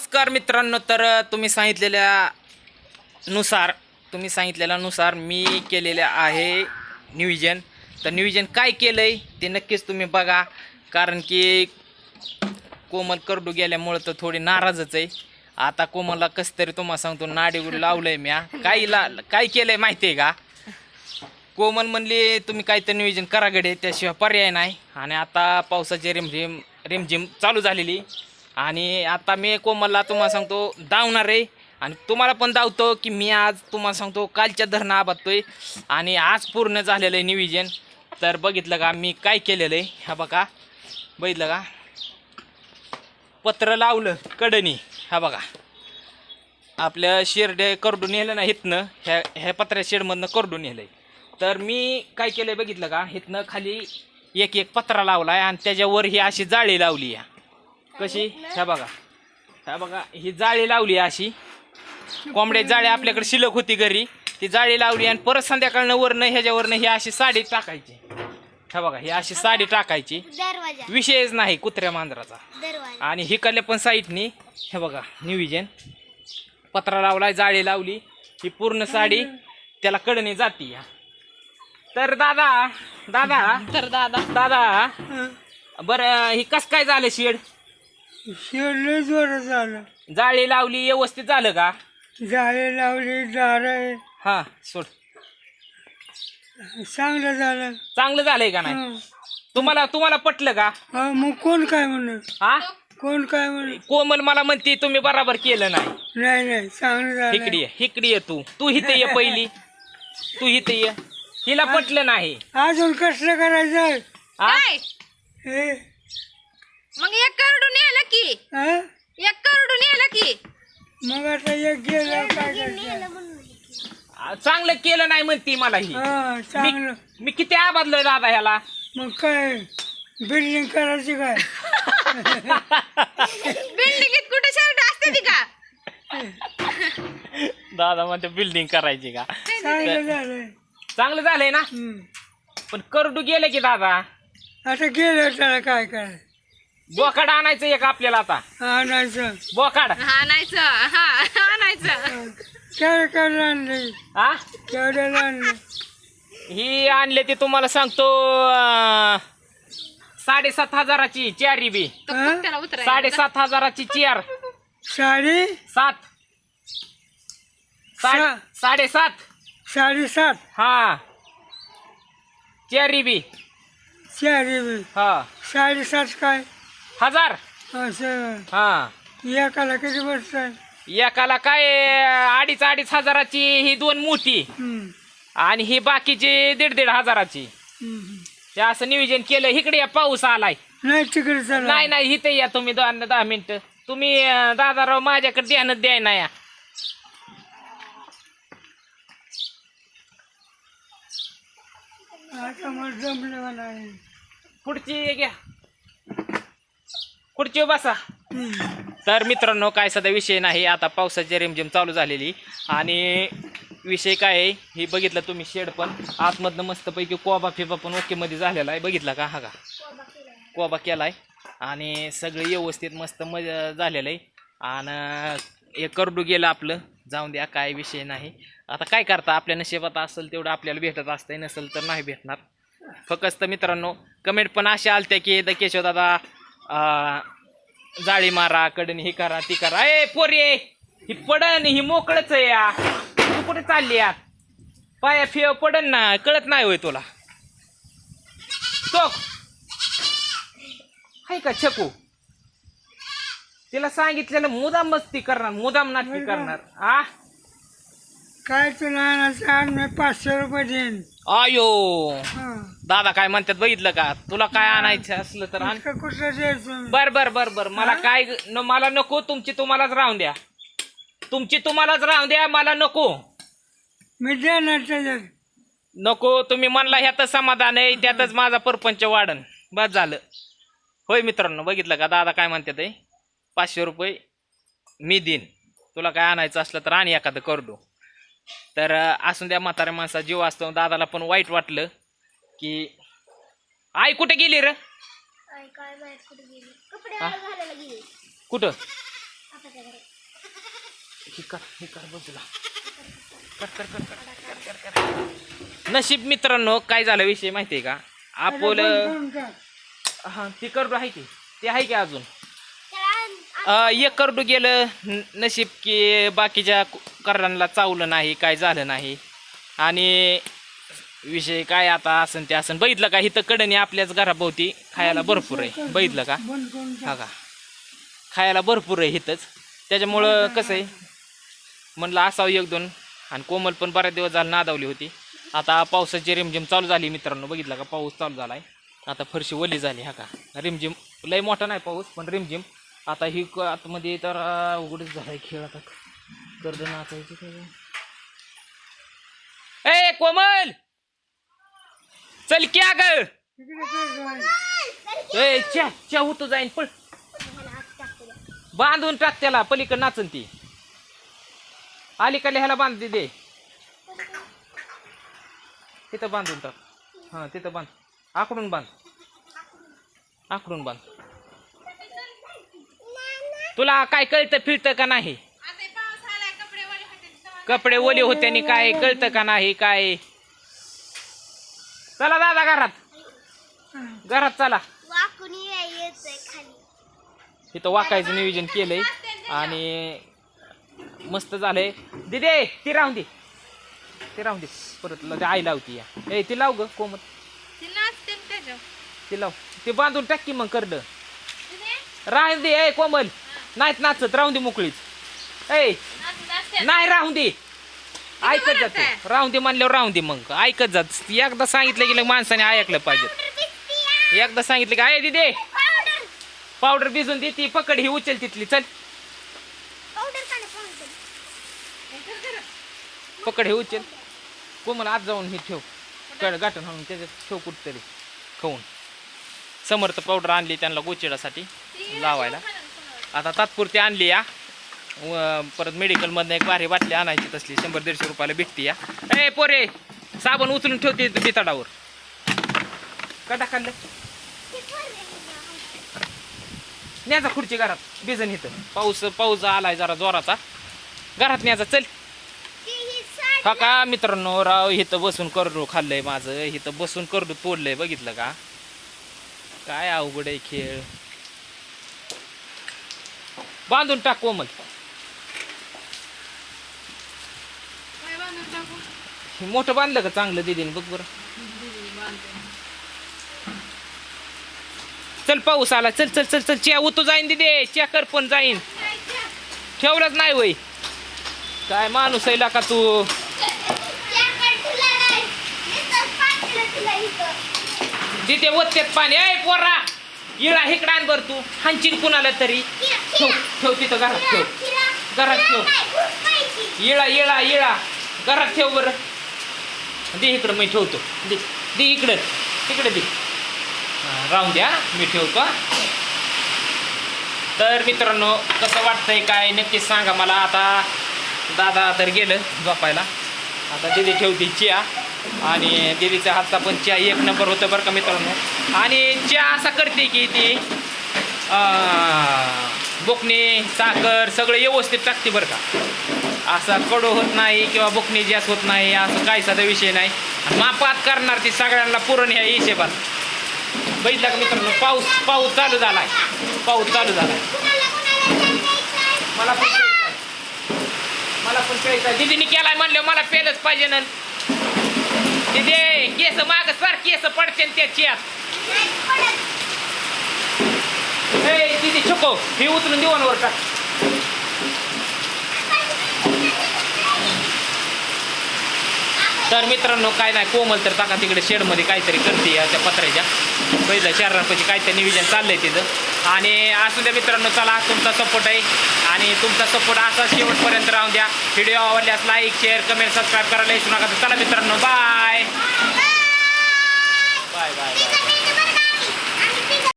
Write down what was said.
नमस्कार मित्रांनो तर तुम्ही सांगितलेल्या नुसार तुम्ही सांगितलेल्यानुसार मी केलेले आहे नियोजन तर नियोजन काय केलं आहे ते नक्कीच तुम्ही बघा कारण की कोमल करडू गेल्यामुळं तर थोडी नाराजच आहे. आता कोमलला कसं तरी तुम्हाला सांगतो नाडी लावलंय म्या. काय ला काय केलंय माहिती आहे का? कोमल म्हणली तुम्ही काय तर नियोजन करा गडे त्याशिवाय पर्याय नाही. आणि आता पावसाची रिमझिम रिमझिम चालू झालेली. आणि आता मी कोमलला तुम्हाला सांगतो धावणार आहे. आणि तुम्हाला पण धावतो की मी आज तुम्हाला सांगतो कालच्या धरणं आबातोय आणि आज पूर्ण झालेलं आहे निविजन तर बघितलं का मी काय केलेलं आहे? ह्या बघा. बघितलं का? पत्र लावलं कडनी. हा बघा. आपल्या शेरडे करडून नेलं ना इथनं ह्या ह्या पत्र्या शेडमधनं करडून नेलं तर मी काय केलं आहे बघितलं का? इथनं खाली एक एक पत्रा लावला आहे आणि त्याच्यावर ही अशी जाळी लावली आहे. कशी? ह्या बघा. ह्या बघा ही जाळी लावली अशी. कोंबड्याची जाळी आपल्याकडे शिल्लक होती घरी. ती जाळी लावली आणि परत संध्याकाळनं वरनं ह्याच्यावरनं ही अशी साडी टाकायची. ह्या बघा ही अशी साडी टाकायची. दरवाजा. विषयच नाही कुत्र्या मांजराचा. दरवाजा. आणि हिकडल्या पण साईडनी हे बघा निविजन पत्रा लावलाय जाळी लावली. ही पूर्ण साडी त्याला कडणी जाती. तर दादा दादा तर दादा. दादा बर ही कस काय झालं शेड? शिरले जोरात झालं. जाळी लावली व्यवस्थित झालं का? झाडे लावली झाडं हा सोड. चांगलं झालं. चांगलं झालंय का नाही. तुम्हाला तुम्हाला पटलं का? हा, मग कोण काय म्हणत हा? कोण काय म्हणत कोमल मला म्हणते तुम्ही बराबर केलं नाही. नाही नाही चांगलं झालं. इकडे ये इकडे ये तू. तू इथे ये पहिली. तू इथे ये. हिला पटलं नाही. अजून कसलं करायचं हा? हे मग एक करडून नेलं की. हा? एक करडून नेलं की. मग आता एक गेलं काय करायचं? आ, चांगलं केलं नाही म्हणती मला ही. हा मी चांगलं. मी किती आबादलोय दादा ह्याला. मग काय? बिल्डिंग करायची काय? बिल्डिंगीत कुठे शर्ट असते ती का? दादा म्हणते बिल्डिंग करायची का? चांगलं झालंय. चांगलं झालंय ना. पण करडू गेले की दादा? आता गेलं त्याला काय करायचं? बोकाड आणायचं एक आपल्याला आता. आणायचं. बोकाड. आणायचं. हा आणायचं. आणले. हा आणलं. ही आणले ते तुम्हाला सांगतो अं, साडेसात हजाराची चार बी. तो हा? त्याला उतरायला? साडेसात हजाराची चेअर साडी? सात. साडे सा- साडेसात. साडेसात. हा. Chair B. चारी बी. हा. साडेसात काय? हजार? असं. हा. एकाला किती बसतात एकाला काय अडीच अडीच हजाराची ही दोन मोठी. आणि ही बाकीची दीड दीड हजाराची. ते असं नियोजन केलं इकडे या पाऊस आलाय. नाही तिकडे चला. नाही नाही इथे या तुम्ही दहा दहा मिनिटं. तुम्ही अं, दादाराव माझ्याकडे ध्यानच द्याय ना या. आता मग जमलं का नाही. पुढची घ्या. खुर्ची बसा. तर मित्रांनो काय सध्या विषय नाही. आता पावसाची रिमझिम चालू झालेली. आणि विषय काय आहे हे बघितलं तुम्ही शेड पण. आतमधनं मस्तपैकी कोबा फिबा पण ओकेमध्ये झालेला आहे. बघितला का? हा का? कोबा केला आहे आणि सगळं व्यवस्थित मस्त मज झालेलं आहे. आणि हे करडू गेलं आपलं. जाऊन द्या काय विषय नाही. आता काय करता? आपल्या नशिबात असेल तेवढं आपल्याला भेटत असतंय. नसेल तर नाही भेटणार. फक्त मित्रांनो कमेंट पण अशा आलत्या की द केशव दादा जाळी मारा कडन ही करा ती करा. ए पोरी ही पडन ही मोकळच आहे या. तू कुठे चालली या पाया फिव पडन ना कळत नाही होय तुला. टोक हाय का छकू? तिला सांगितलेलं मुदाम मस्ती करणार मुदाम नाटकी करणार. आ? काय तुला आणायचं आण मी पाचशे रुपये देईन. आयो. हं. दादा काय म्हणतात बघितलं का? तुला काय आणायचं असलं तर आण. इतकं कुठं द्यायचं? बर बर बर बर. मला काय न मला नको तुमची तुम्हालाच राहून द्या. तुमची तुम्हालाच राहून द्या मला नको. मी देणार त्याच्यात. नको तुम्ही म्हणला ह्यातच समाधान आहे त्यातच माझा परपंच वाढन. बस झालं. होय मित्रांनो बघितलं का? दादा काय म्हणतात ते पाचशे रुपये मी देईन. तुला काय आणायचं असलं तर आणि एखादं करडू तर असून द्या म्हाताऱ्या माणसा जीव असतो. दादाला पण वाईट वाटलं की आई कुठे गेली र? काय माहीत कुठे गेली. कपडे? घालायला गेली. कुठं? कर कर बाजूला. कर कर कर कर कर कर कर नशीब मित्रांनो काय झालं विषय माहिती आहे का आपलं. हा ती करडू आहे की ते आहे की अजून? एक करडू गेलं नशीब की बाकीच्या कर्डांना चावलं नाही काय झालं नाही. आणि विषय काय आता असन ते असन. बघितलं का इथं कडणी आपल्याच घराभोवती खायला भरपूर आहे. बघितलं का? हा का? खायला भरपूर आहे इथंच. त्याच्यामुळं कसं आहे? म्हणलं असावं एक दोन. आणि कोमल पण बऱ्याच दिवस झाला नादावली होती. आता पावसाची रिमझिम चालू झाली मित्रांनो. बघितलं का? पाऊस चालू झाला आहे आता फरशी ओली झाली हा का? रिमझिम लय मोठा नाही पाऊस पण रिमझिम आता ही क- आतमध्ये तर उघडच झालाय खेळ आता. कर्ज नाचायचं काय ए कोमल! चल की ग ए च्या च्या होतो जाईन पळ. बांधून टाक त्याला पलीकडे नाचन ती. अलीकडे ह्याला बांध दे. तिथं बांधून टाक. हां तिथं बांध. आकडून बांध. आकडून बांध. तुला काय कळतं फिरतं का नाही? कपडे ओले होते आणि काय कळतं का नाही काय? चला दादा घरात. घरात चला. वाकून यायचंय खाली. इथं वाकायचं नियोजन केलंय आणि मस्त झालंय. दिदे ती राहून दे. ती राहून दे. परत आई लावती या. ए ती लाव ग कोमत ती लाव. ते बांधून टाक की मग करड. राहून दे ए कोमल. नाहीत नाचत राहून दे मोकळीच. ऐ नाही राहून दे. ऐकत जात राहून दे म्हणल्यावर राहून दे मग. ऐकत जात एकदा सांगितलं की माणसाने ऐकलं पाहिजे. एकदा सांगितलं की आहे दिदे. पावडर भिजून दे ती पकड ही उचल तिथली. चल. पकड हे उचल. कोमल आत जाऊन हे ठेव. कड गाठण हाणून त्याच्यात ठेव कुठतरी. खाऊन. समर्थ पावडर आणली त्यांना गोचिडासाठी लावायला. आता तात्पुरती आणली या. परत मेडिकलमधनं एक भारी बाटली आणायची तसली. शंभर दीडशे रुपयाला भेटते या. ए पोरे साबण उचलून ठेवते बिताडावर. कटा खाल्लं. न्याचा खुर्ची घरात. बिजन इथं. पाऊस पाऊस आलाय जरा जोराचा. घरात न्याचा चल. हा का मित्रांनो राव इथं बसून करडू खाल्लंय माझं. इथं बसून करडू तोडलंय बघितलं का? काय अवघड आहे खेळ. बांधून टाक कोमल काय बांधून टाकू? हे मोठं बांधलं का चांगलं दिदीने? बघ बरं. चल पाऊस आला. चल चल चल चल. चिया उतू जाईन दिदे. चिया कर पण जाईन. ठेवलंच नाही वय. काय माणूस आहे का तू. जिथे ओततेत पाणी. ऐ पोरा. इळा हिकडा आण बर तू. हांचीन कुणाला तरी. ठेव ठेव तिथं घरात ठेव. घरात ठेव. इळा इळा इळा घरात ठेव बरं. दे इकडं मी ठेवतो. दे दे इकडं. तिकडे दे. राहून द्या. मी ठेवतो. तर मित्रांनो कसं वाटतंय काय नक्कीच सांगा मला. आता दादा तर गेलं झोपायला. आता दिदी ठेवते चिया. आणि दिदीच्या हातचा पण चहा एक नंबर होतं बरं का मित्रांनो. आणि चहा असा करते की ती बोकणे साखर सगळं व्यवस्थित टाकते बरं का. असा कडू होत नाही किंवा बोकणी जास्त होत नाही असं काही साधा विषय नाही. मापात करणार ती सगळ्यांना पुरण ह्या हिशेबात. बघितला का मित्रांनो पाऊस पाऊस चालू झालाय. पाऊस चालू झाला मला पण आहे. मला पण प्यायचं आहे. केलाय म्हणलं मला पेलच पाहिजे ना. दिदी केस माग सर केस पडते न त्याची आत ए दीदी छको हे उचलून दिवाणवर टाक तर मित्रांनो काय नाही कोमल तर टाका तिकडे शेडमध्ये काहीतरी करते या त्या पत्र्याच्या पहिलं शहरापाशी काहीतरी निविजन चाललंय तिथं आणि असू द्या मित्रांनो चला तुमचा सपोर्ट आहे आणि तुमचा सपोर्ट असा शेवटपर्यंत राहून द्या व्हिडिओ आवडल्यास लाईक शेअर कमेंट सबस्क्राईब करायला विसरू नका चला मित्रांनो बाय बाय बाय बाय